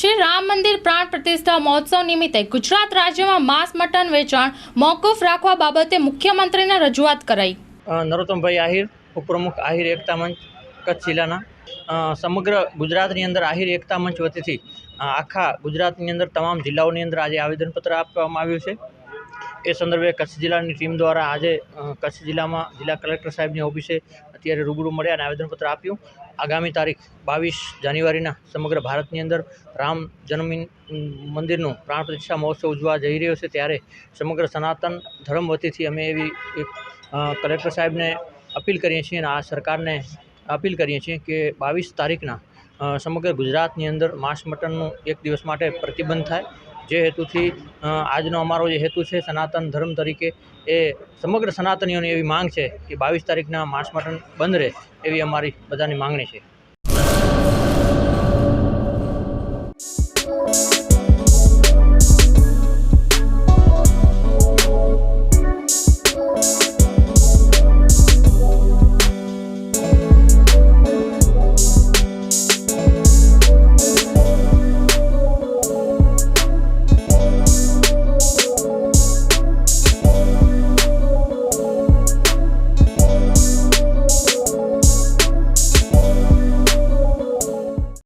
શ્રી રામ મંદિર પ્રાણ પ્રતિષ્ઠા મહોત્સવ નિમિત્તે ગુજરાત રાજ્યમાં માંસ, મટન વેચાણ, મોકૂફ રાખવા બાબતે મુખ્યમંત્રીને રજૂઆત કરાઈ. નરોત્તમભાઈ આહિર, ઉપપ્રમુખ આહિર એકતા મંચ, કચ્છ જિલ્લાના. સમગ્ર ગુજરાતની અંદર આહિર એકતા મંચ વતીથી આખા ગુજરાતની અંદર તમામ જિલ્લાઓની અંદર આજે આવેદનપત્ર આપવામાં આવ્યું છે. એ સંદર્ભે કચ્છ જિલ્લાની ટીમ દ્વારા આજે કચ્છ જિલ્લામાં જિલ્લા કલેક્ટર સાહેબની ઓફિસે અત્યારે રૂબરૂ મળ્યા અને આવેદનપત્ર આપ્યું. આગામી તારીખ બાવીસ જાન્યુઆરીના સમગ્ર ભારતની અંદર રામ જન્મભૂમિ મંદિરનું પ્રાણ પ્રતિષ્ઠા મહોત્સવ ઉજવા જઈ રહ્યો છે. ત્યારે સમગ્ર સનાતન ધર્મ વતીથી અમે એવી કલેક્ટર સાહેબને અપીલ કરીએ છીએ અને આ સરકારને અપીલ કરીએ છીએ કે બાવીસ તારીખના સમગ્ર ગુજરાતની અંદર માંસ મટનનું એક દિવસ માટે પ્રતિબંધ થાય. જે હેતુથી આજનો અમારો જે હેતુ છે સનાતન ધર્મ તરીકે, એ સમગ્ર સનાતનીઓની એવી માંગ છે કે બાવીસ તારીખના માંસ મટન બંધ રહે એવી અમારી બધાની માંગણી છે.